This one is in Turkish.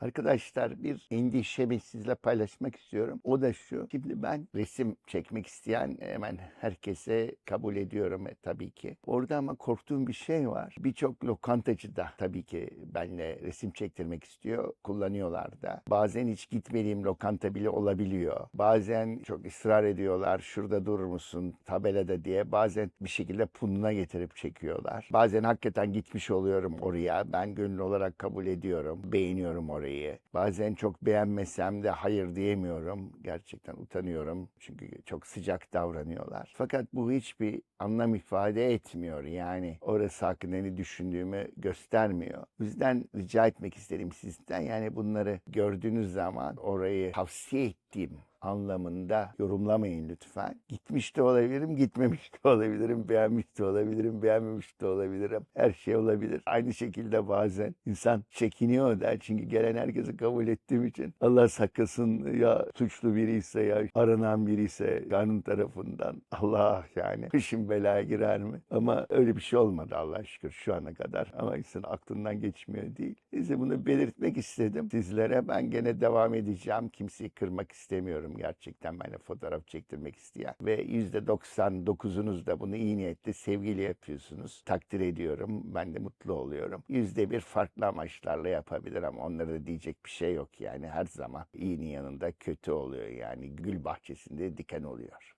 Arkadaşlar bir endişemi sizle paylaşmak istiyorum. O da şu. Şimdi ben resim çekmek isteyen hemen herkese kabul ediyorum e, tabii ki. Orada ama korktuğum bir şey var. Birçok lokantacı da tabii ki benimle resim çektirmek istiyor. Kullanıyorlar da. Bazen hiç gitmediğim lokanta bile olabiliyor. Bazen çok ısrar ediyorlar. Şurada durur musun tabelada diye. Bazen bir şekilde pununa getirip çekiyorlar. Bazen hakikaten gitmiş oluyorum oraya. Ben gönüllü olarak kabul ediyorum. Beğeniyorum orayı. Bazen çok beğenmesem de hayır diyemiyorum. Gerçekten utanıyorum. Çünkü çok sıcak davranıyorlar. Fakat bu hiçbir anlam ifade etmiyor. Yani orası hakkında ne düşündüğümü göstermiyor. O yüzden rica etmek isterim sizden. Yani bunları gördüğünüz zaman orayı tavsiye ettiğim anlamında yorumlamayın lütfen. Gitmiş de olabilirim, gitmemiş de olabilirim, beğenmiş de olabilirim, beğenmemiş de olabilirim. Her şey olabilir. Aynı şekilde bazen insan çekiniyor da çünkü gelen herkesi kabul ettiğim için Allah saklasın ya suçlu biri ise ya aranan biri ise kanun tarafından Allah yani kışın belaya girer mi? Ama öyle bir şey olmadı Allah şükür şu ana kadar. Ama insan aklından geçmiyor değil. Neyse bunu belirtmek istedim sizlere. Ben gene devam edeceğim. Kimseyi kırmak istemiyorum gerçekten benimle fotoğraf çektirmek isteyen. Ve %99'unuz da bunu iyi niyetle sevgili yapıyorsunuz. Takdir ediyorum. Ben de mutlu oluyorum. Yüzde bir farklı amaçlarla yapabilir ama onlara da diyecek bir şey yok yani. Her zaman iyinin yanında kötü oluyor yani. Gül bahçesinde diken oluyor.